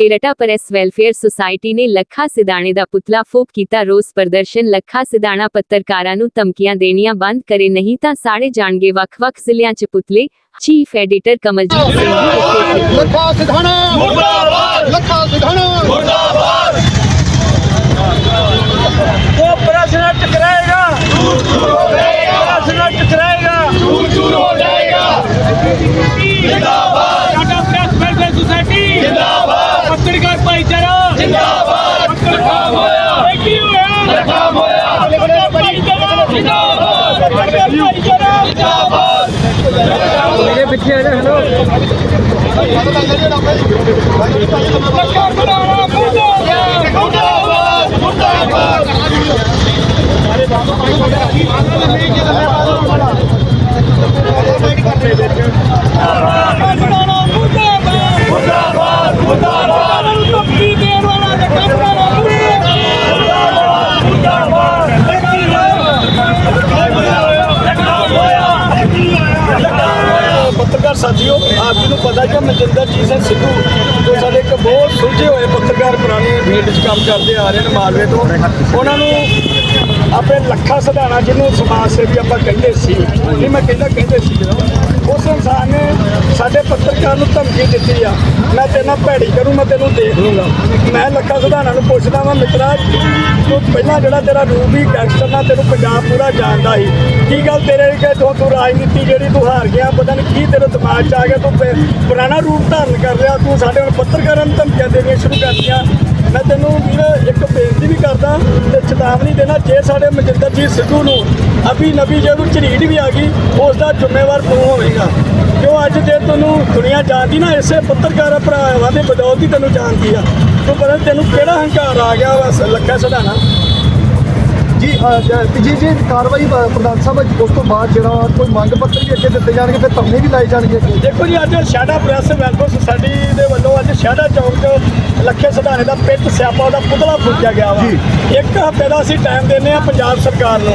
ਏਰਟਾ press welfare society ਨੇ ਲੱਖਾ ਸਿਧਾਣੇ ਦਾ ਪੁਤਲਾ ਫੂਕ ਕੀਤਾ ਰੋਸ ਪ੍ਰਦਰਸ਼ਨ ਲੱਖਾ ਸਿਧਾਣਾ ਪੱਤਰਕਾਰਾਂ ਨੂੰ ਧਮਕੀਆਂ ਦੇਣੀਆਂ ਬੰਦ ਕਰੇ ਨਹੀਂ ਤਾਂ ਸਾੜੇ ਜਾਣਗੇ ਵੱਖ-ਵੱਖ ਜ਼ਿਲ੍ਹਿਆਂ 'ਚ ਪੁਤਲੇ ਚੀਫ ਐਡੀਟਰ ਮੇਰੇ ਪਿੱਛੇ ਆ ਜਾ ਸਾਥੀਓ, ਆਪ ਜੀ ਨੂੰ ਪਤਾ ਕਿ ਮਨਜਿੰਦਰ ਜੀ ਸਿੰਘ ਸਿੱਧੂ, ਜੋ ਸਾਡੇ ਇੱਕ ਬਹੁਤ ਸੁਲਝੇ ਹੋਏ ਪੱਤਰਕਾਰ ਪੁਰਾਣੇ ਫੀਲਡ 'ਚ ਕੰਮ ਕਰਦੇ ਆ ਰਹੇ ਨੇ ਮਾਲਵੇ ਤੋਂ, ਉਹਨਾਂ ਨੂੰ ਆਪਣੇ ਲੱਖਾ ਸਧਾਣਾ ਜਿਹਨੂੰ ਸਮਾਜ ਸੇਵੀ ਆਪਾਂ ਕਹਿੰਦੇ ਸੀ, ਨਹੀਂ ਮੈਂ ਕਹਿੰਦਾ ਕਹਿੰਦੇ ਸੀ ਜਦੋਂ, ਉਸ ਇਨਸਾਨ ਨੇ ਸਾਡੇ ਪੱਤਰਕਾਰ ਨੂੰ ਧਮਕੀ ਦਿੱਤੀ ਆ, ਮੈਂ ਤੇਰੇ ਨਾਲ ਭੈੜੀ ਕਰੂੰ, ਮੈਂ ਤੈਨੂੰ ਦੇਖ ਲੂੰਗਾ। ਮੈਂ ਲੱਖਾ ਸਧਾਣਾ ਨੂੰ ਪੁੱਛਦਾ ਵਾਂ, ਮਿੱਤਰਾ, ਤੂੰ ਪਹਿਲਾਂ ਜਿਹੜਾ ਤੇਰਾ ਰੂਪ ਹੀ ਗੈਂਗਸਟਰ ਨਾਲ ਤੈਨੂੰ ਪੰਜਾਬ ਪੂਰਾ ਜਾਣਦਾ ਸੀ, ਕੀ ਗੱਲ ਤੇਰੇ ਕਿ ਜੋ ਤੂੰ ਰਾਜਨੀਤੀ ਜਿਹੜੀ ਤੂੰ ਹਾਰ ਗਿਆ, ਪਤਾ ਨਹੀਂ ਕੀ ਤੇਰੇ 'ਚ ਆ ਗਿਆ ਤੂੰ ਪੁਰਾਣਾ ਰੂਪ ਧਾਰਨ ਕਰ ਲਿਆ ਤੂੰ ਸਾਡੇ ਨਾਲ ਪੱਤਰਕਾਰਾਂ ਨੂੰ ਧਮਕੀਆਂ ਦੇਣੀਆਂ ਸ਼ੁਰੂ ਕਰਤੀਆਂ। ਮੈਂ ਤੈਨੂੰ ਵੀਰ, ਇੱਕ ਬੇਨਤੀ ਵੀ ਕਰਦਾ ਤੇ ਚੇਤਾਵਨੀ ਦੇਣਾ, ਜੇ ਸਾਡੇ ਮਨਜਿੰਦਰਜੀਤ ਸਿੱਧੂ ਨੂੰ ਅਭੀ ਨਬੀ ਜੇ ਉਹਨੂੰ ਝਰੀੜ ਵੀ ਆ ਗਈ, ਉਸ ਦਾ ਜ਼ਿੰਮੇਵਾਰ ਤੂੰ ਹੋਵੇਂਗਾ। ਕਿਉਂ ਅੱਜ ਜੇ ਤੈਨੂੰ ਦੁਨੀਆ ਜਾਣਦੀ ਨਾ, ਇਸੇ ਪੱਤਰਕਾਰ ਭਰਾਵਾਂ ਦੇ ਬਦੌਲਤ ਹੀ ਤੈਨੂੰ ਜਾਣਦੀ ਆ। ਤੂੰ ਪਤਾ ਤੈਨੂੰ ਕਿਹੜਾ ਹੰਕਾਰ ਆ ਗਿਆ ਬਸ ਲੱਖਾ ਸਧਾਣਾ? ਤੇ ਜੀ ਜੀ ਕਾਰਵਾਈ ਪ੍ਰਧਾਨ ਸਾਹਿਬ ਉਸ ਤੋਂ ਬਾਅਦ ਜਿਹੜਾ ਕੋਈ ਮੰਗ ਪੱਤਰ ਵੀ ਅੱਗੇ ਦਿੱਤੇ ਜਾਣਗੇ ਫਿਰ ਧਰਨੇ ਵੀ ਲਾਏ ਜਾਣਗੇ ਦੇਖੋ ਜੀ ਅੱਜ ਸ਼ਾਡਾ ਪ੍ਰੈਸ ਵੈਲਫੇਅਰ ਸੁਸਾਇਟੀ ਦੇ ਵੱਲੋਂ ਅੱਜ ਸ਼ਾਡਾ ਚੌਕ 'ਚ ਲੱਖੇ ਸਧਾਣੇ ਦਾ ਪਿੱਟ ਸਿਆਪਾ ਦਾ ਪੁਤਲਾ ਫੂਕਿਆ ਗਿਆ ਵਾ। ਇੱਕ ਹਫ਼ਤੇ ਦਾ ਅਸੀਂ ਟਾਈਮ ਦਿੰਦੇ ਆ ਪੰਜਾਬ ਸਰਕਾਰ ਨੂੰ।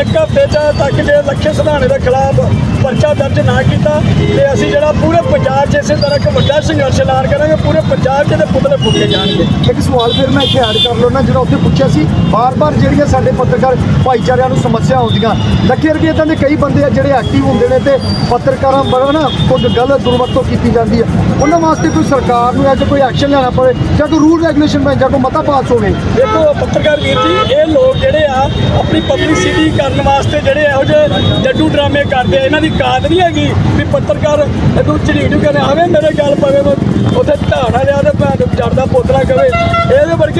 ਇੱਕ ਹਫ਼ਤੇ 'ਚ ਤੱਕ ਜੇ ਲੱਖੇ ਸਧਾਣੇ ਦੇ ਖਿਲਾਫ ਪਰਚਾ ਦਰਜ ਨਾ ਕੀਤਾ ਤੇ ਅਸੀਂ ਜਿਹੜਾ ਪੂਰੇ ਪੰਜਾਬ 'ਚ ਇਸੇ ਤਰ੍ਹਾਂ ਇੱਕ ਵੱਡਾ ਸੰਘਰਸ਼ ਐਲਾਨ ਕਰਾਂਗੇ ਪੂਰੇ ਪੰਜਾਬ 'ਚ ਇਹਦੇ ਪੁਤਲੇ ਫੂਕੇ ਜਾਣਗੇ। ਇੱਕ ਸਵਾਲ ਫਿਰ ਮੈਂ ਇੱਥੇ ਐਡ ਕਰ ਲਵਾਂ ਜਿਹੜਾ ਉੱਥੇ ਪੁੱਛਿਆ ਸੀ ਬਾਰ-ਬਾਰ ਜਿਹੜੀਆਂ ਸਾਡੇ ਪੱਤਰਕਾਰ ਭਾਈਚਾਰਿਆਂ ਨੂੰ ਸਮੱਸਿਆ ਆਉਂਦੀਆਂ। ਲੱਗੇ ਰੁਪਏ ਇਦਾਂ ਦੇ ਕਈ ਬੰਦੇ ਆ ਜਿਹੜੇ ਐਕਟਿਵ ਹੁੰਦੇ ਨੇ ਤੇ ਪੱਤਰਕਾਰਾਂ ਬੜਾ ਨਾ ਕੋਈ ਗਲਤ ਦੁਰਵਰਤੋਂ ਕੀਤੀ ਜਾਂਦੀ ਹੈ ਉਹਨਾਂ ਵਾਸਤੇ ਕੋਈ ਸਰਕਾਰ ਨੂੰ ਅੱਜ ਕੋਈ ਐਕਸ਼ਨ ਲੈਣਾ ਪਵੇ ਜਾਂ ਕੋਈ ਰੂਲ ਰੈਗੂਲੇਸ਼ਨ ਬਣ ਜਾਂ ਕੋਈ ਮਤਾ ਪਾਸ ਹੋਵੇ। ਦੇਖੋ, ਪੱਤਰਕਾਰ ਵੀਰ ਜੀ, ਇਹ ਲੋਕ ਜਿਹੜੇ ਆ, ਆਪਣੀ ਪਬਲਿਸਿਟੀ ਕਰਨ ਵਾਸਤੇ ਜਿਹੜੇ ਇਹੋ ਜਿਹੇ ਜੱਡੂ ਡਰਾਮੇ ਕਰਦੇ ਆ, ਇਹਨਾਂ ਦੀ ਕਾਦ ਨਹੀਂ ਹੈਗੀ ਵੀ ਪੱਤਰਕਾਰ ਇਹਨੂੰ ਝੜੀੜੂ ਕਰੇ ਆਵੇ ਮੇਰੇ ਗੱਲ ਪਵੇ ਉੱਥੇ ਢਾਣਾ ਲਿਆ ਤੇ ਭੈਣ ਨੂੰ ਜੜਦਾ ਪੋਤਰਾ ਕਵੇ।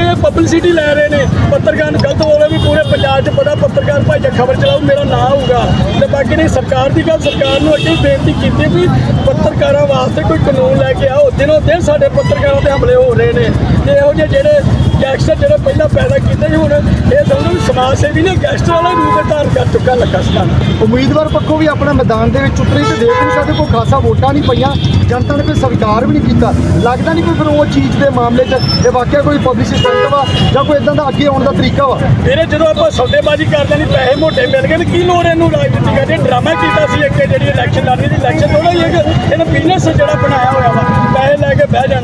ਇਹਦੇ ਪਬਲਿਸਿਟੀ ਲੈ ਰਹੇ ਨੇ। ਪੱਤਰਕਾਰ ਗਲਤ ਹੋ ਰਹੇ ਵੀ ਪੂਰੇ ਪੰਜਾਬ 'ਚ ਪਤਾ ਪੱਤਰਕਾਰ ਭਾਈ ਜੇ ਖਬਰ ਚਲਾਉ ਮੇਰਾ ਨਾਂ ਹੋਊਗਾ। ਤੇ ਬਾਕੀ ਨਹੀਂ, ਸਰਕਾਰ ਦੀ ਗੱਲ, ਸਰਕਾਰ ਨੂੰ ਅੱਗੇ ਬੇਨਤੀ ਕੀਤੀ ਵੀ ਪੱਤਰਕਾਰਾਂ ਵਾਸਤੇ ਕੋਈ ਕਾਨੂੰਨ ਲੈ ਕੇ ਆਓ। ਦਿਨੋਂ ਦਿਨ ਸਾਡੇ ਪੱਤਰਕਾਰਾਂ ਤੇ ਹਮਲੇ ਹੋ ਰਹੇ ਨੇ। ਤੇ ਇਹੋ ਜਿਹੇ ਜਿਹੜੇ ਗੈਂਗਸਟਰ ਜਿਹੜੇ ਪਹਿਲਾਂ ਪੈਦਾ ਕੀਤੇ ਸੀ ਹੁਣ ਇਹ ਸਮਝੋ ਵੀ ਸਮਾਜ ਸੇਵੀ ਨੇ ਗੈਂਗਸਟਰ ਵਾਲਾ ਰੂਪ ਧਾਰਨ ਕਰ ਚੁੱਕਾ ਲੱਗਾ ਸਤਾਨਾ ਉਮੀਦਵਾਰ ਪੱਖੋਂ ਵੀ ਆਪਣਾ ਮੈਦਾਨ ਦੇ ਵਿੱਚ ਉਤਰੇ ਤੇ ਦੇਖ ਨਹੀਂ ਸਕਦੇ ਕੋਈ ਖਾਸਾ ਵੋਟਾਂ ਨਹੀਂ ਪਈਆਂ ਜਨਤਾ ਨੇ ਕੋਈ ਸਵੀਕਾਰ ਵੀ ਨਹੀਂ ਕੀਤਾ। ਲੱਗਦਾ ਨਹੀਂ ਕੋਈ ਫਿਰ ਉਹ ਚੀਜ਼ ਦੇ ਮਾਮਲੇ 'ਚ ਇਹ ਵਾਕਿਆ ਕੋਈ ਪਬਲਿਸਿਟੀ ਸਟੰਟ ਵਾ ਜਾਂ ਕੋਈ ਇਦਾਂ ਦਾ ਅੱਗੇ ਆਉਣ ਦਾ ਤਰੀਕਾ ਵਾ? ਵੀਰੇ ਜਦੋਂ ਆਪਾਂ ਸੌਦੇਬਾਜ਼ੀ ਕਰਦੇ ਨਹੀਂ ਪੈਸੇ ਮੋਟੇ ਮਿਲ ਗਏ ਤੇ ਕੀ ਲੋੜ ਇਹਨੂੰ ਰਾਜਨੀਤੀ ਕਰਦੇ ਡਰਾਮਾ ਕੀਤਾ ਸੀ ਅੱਗੇ ਜਿਹੜੀ ਇਲੈਕਸ਼ਨ ਲੜਨੀ ਦੀ ਇਲੈਕਸ਼ਨ ਥੋੜਾ ਹੀ ਇੱਕ ਇਹਨੇ ਬਿਜ਼ਨਸ ਜਿਹੜਾ ਬਣਾਇਆ ਹੋਇਆ ਵਾ ਪੈਸੇ ਲੈ ਕੇ ਬਹਿ ਜਾਣਾ।